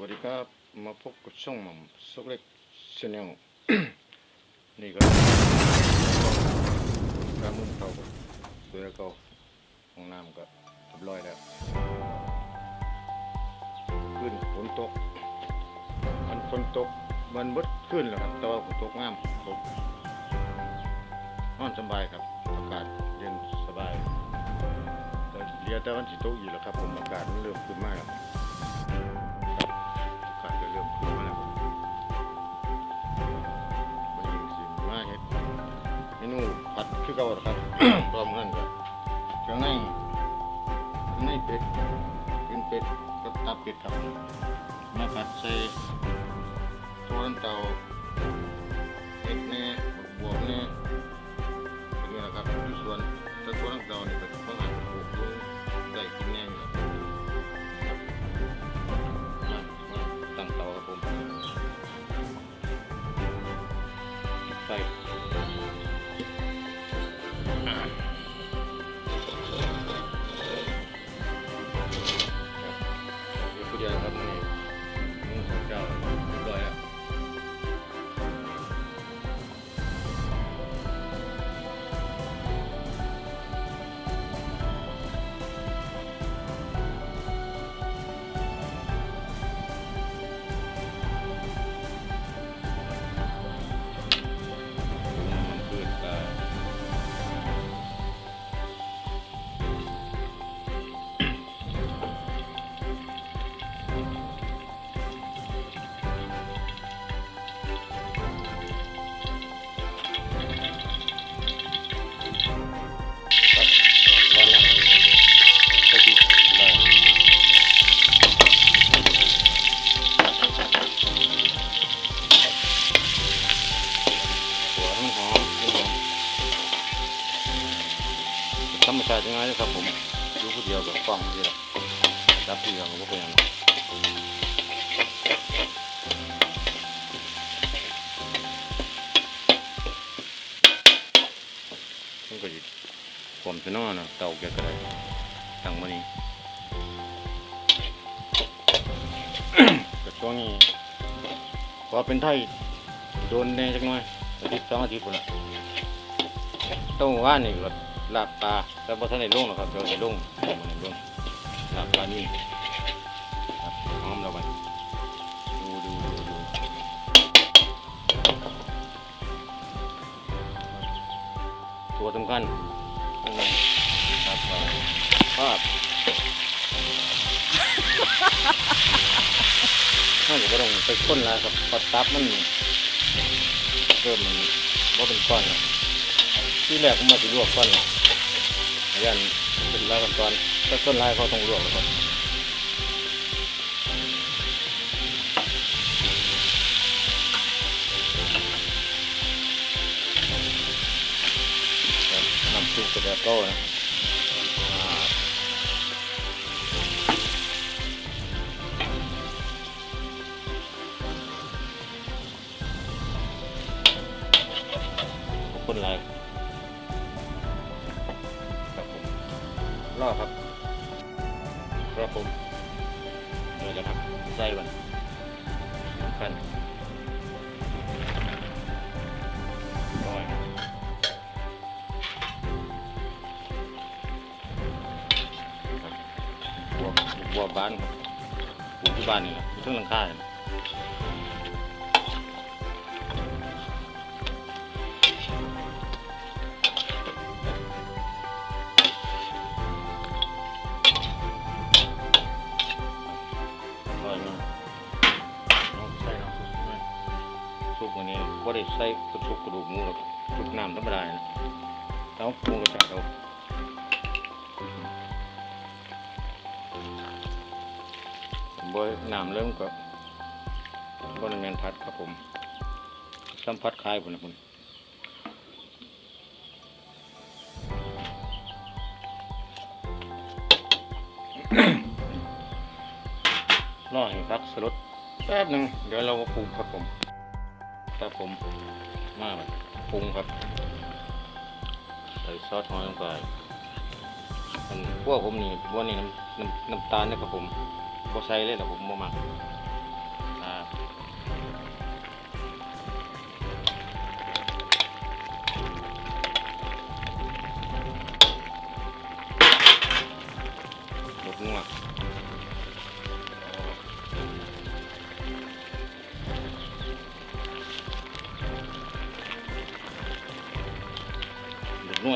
วัสดีครับ มาพบกับช่องม่ำซุกเล็กชาแนลนี่ก็การมุ่งเขาก็สวยแล้วก็ห้องน้ำก็เรียบร้อยแล้วขึ้นฝนตก มันฝนตก มันบดขึ้นแล้วครับแต่ว่าฝนตกงามตกนอนสบายครับ อากาศเย็นสบายก็เหลียแต่วันสิตกอีกแล้วครับผมอากาศมันเริ่มขึ้นมากแล้ว นูผัดคือเก่าล่ะครับพร้อมกันก็เครื่องในเครื่องในเป็ดเป็นเป็ดกับตับเป็ดครับมาผัดใส่ตัวน้ำเตา ธรรมชาติยังไงนะครับผมอยู่ผู้เดียวกับกล้องนี่แหละรับผู้เดียวก็เป็นอย่างนั้นมันก็จะความสนอนะเตาแกก็ได้ตั้งมานี่แต่ช่วงนี้พอเป็นไทยโดนแน่จังหน่อยอาทิตย์สองอาทิตย์คนละต้องว่านี่ก็ ลาบปลาแต่บ่ทันได้ลงหรอกครับเดี๋ยวได้ลงบ่ได้ลงลาบปลานี่ครับหอมแล้วไปดูดูดูดูตัวสำคัญข้างในครับปลาภาพน่าจะต้องไปค้นแล้วครับพอตับมันเริ่มมันบ่าเป็นก้อนที่แรกผมมาสิลวกก่อน ยันเป็นรายขั้นตอนถ้าต้นลายเขาต้องลวกแล้วครับน้ำซุปกระเดียโต้นะขอบคุณหลาย รอผมเดี๋ยวจะครับไส้วันสำคัญร้อยบัวบัวบ้านครับปลูกที่บ้านนี่แหละอยู่ทั้งหลังคาเนี่ย ซุปวันนี้ก็ได้ใส่ซุปกระดูกหมูหรอกซุปน้ำธรรมดานะแล้วปรุงกรสชาติเอาบ่น้ำเริ่มก็บ่ได้แม่นพัดครับผมสัมผัสคล้ายพุ่นะพุ่นรอให้พักสลดแป๊บหนึ่งเดี๋ยวเราก็ปรุงครับผม ครับผมมาแบบปรุงครับใส่ซอสหอยลงไปมันพวกผมนี่พวกนี้น้ำน้ำน้ำตาลนะครับผมพอใส่เลยแต่ผมบ่มัก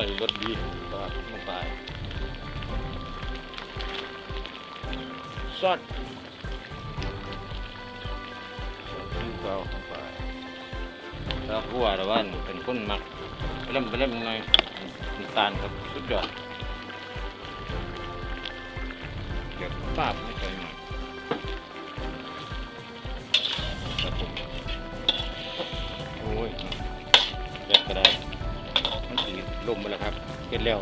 วยรสดีครับลงไปซอสซอสซีอิ๊วขาวลงไปถ้าหัวแต่ว่าเป็นคนมักไปเล่มไปเล่มหน่อยน้ำตาลครับสุดยอดเดี๋ยวป้าบไม่เคยมาครับผมโอ้ยแยกก็ได้ มันสีลมไปแล้วครับเก็ดแล้ว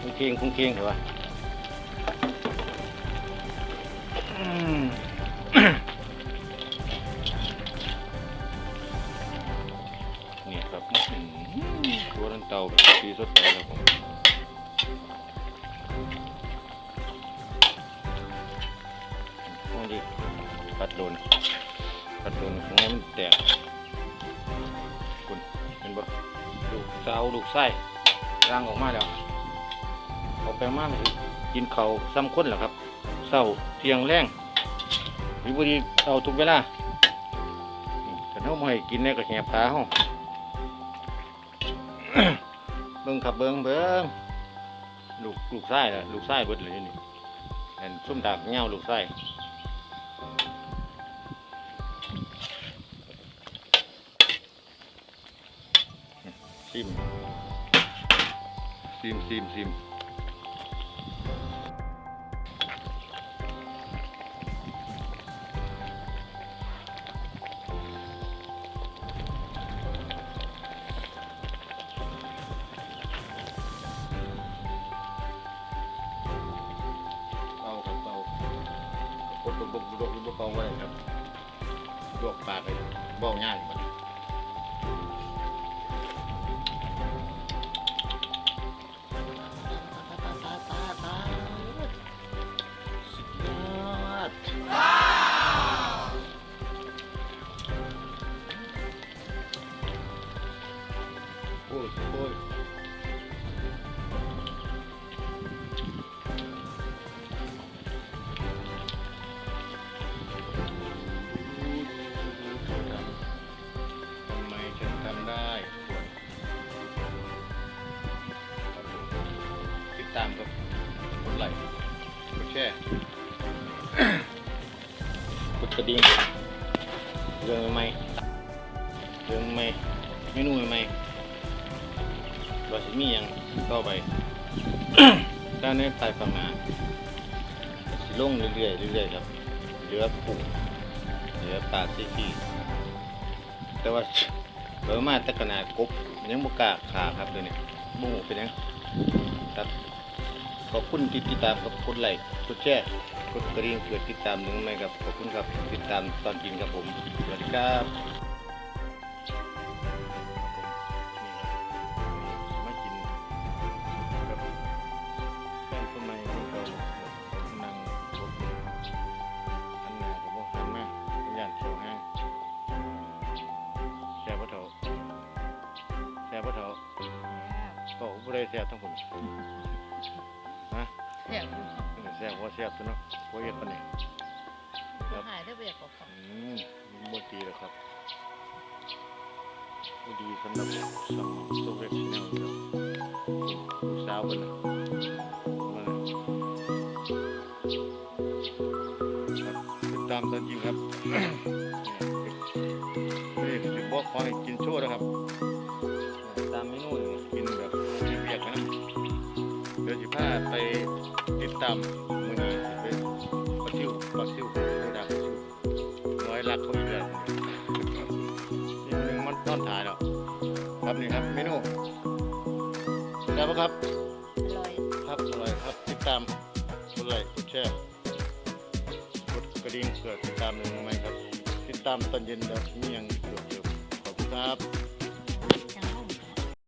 คงเคียงคงเคียงเหรอวะเนี่ยครับตัวนันเตาแบบสีสดใสครับผมมองดิปัดโดนปัดโดนของมันแตก ลูกสาลูกไส้ร่างออกมาแล้วออกไปมากกินเขาซ้ำคนแหละครับเศร้าเทียงแรงวิบุรีเอาทุกเวลาแต่เขาไม่กินเนี่ยก็แหบขาเขาเบิ้งขับเบิ้งเบิ้งลูกลูกไส้ละลูกไส้เบิดเลยนี่เห็นส้มดากเงาลูกไส้ ซิมซิมซิมซิมเอาครับเอากดบุกบุกบุกบุกกองไว้ครับลวกปากไปบ้องย่างมัน กระดิ่งเรื่องใหม่เรื่องใหม่เมนูใหม่ๆเราจะมีอย่างต่อไปด้านในใต้ฝั่งหน้าสิลงเรื่อยๆเรื่อยๆครับเหลือปูเหลือปลาซีซีแต่ว่าเบอร์มาตะขนาดกบยังบุกล้าขาครับเดี๋ยวนี้บุ้งเป็นยังครับ ขอบคุณที่ติดตามกับกดไลค์กดแชร์กดกระดิ่งเกิดติดตามหนึ่งไหมครับขอบคุณครับติดตามตอนกินครับผมสวัสดีครับมากินกับแฟนคนใหม่ของเรานั่งรถอันหน้ากับพวกหันมาย่านเขียวห้างแซ่บปะเถาแซ่บปะเถาก็บ่ได้แซ่บทั้งผมฮะเสียงเออแซ่บว่าแซ่บตัวเนาะบ่เฮ็ดปานนี้ครับหายได้เบียกกว่าเขาอืมบ่ดีแล้วครับบ่ดีสำหรับช่องโซเวียตแนลครับลูกสาวเพิ่นน่ะมาเลยครับติดตามตอนยิงครับนี่คือบอกขอให้กินโชว์นะครับ ตามเมนูนี่กินแบบที่เรียกนะเดี๋ยวสิพาไป ติดตามมื้อนี้สิไปปลาซิวปลาซิวโคดาปลาซิวร้อยลักเขาอีกแล้วนี่มันหนึ่งมันต้อนถ่ายแล้วครับนี่ครับเมนูได้ปะครับอร่อยครับอร่อยครับติดตามกดไลค์กดแชร์กดกระดิ่งเพื่อติดตามหนึ่งไหมครับ ติดตามตอนเย็นแบบมีอย่างเกี่ยวๆขอบคุณครับ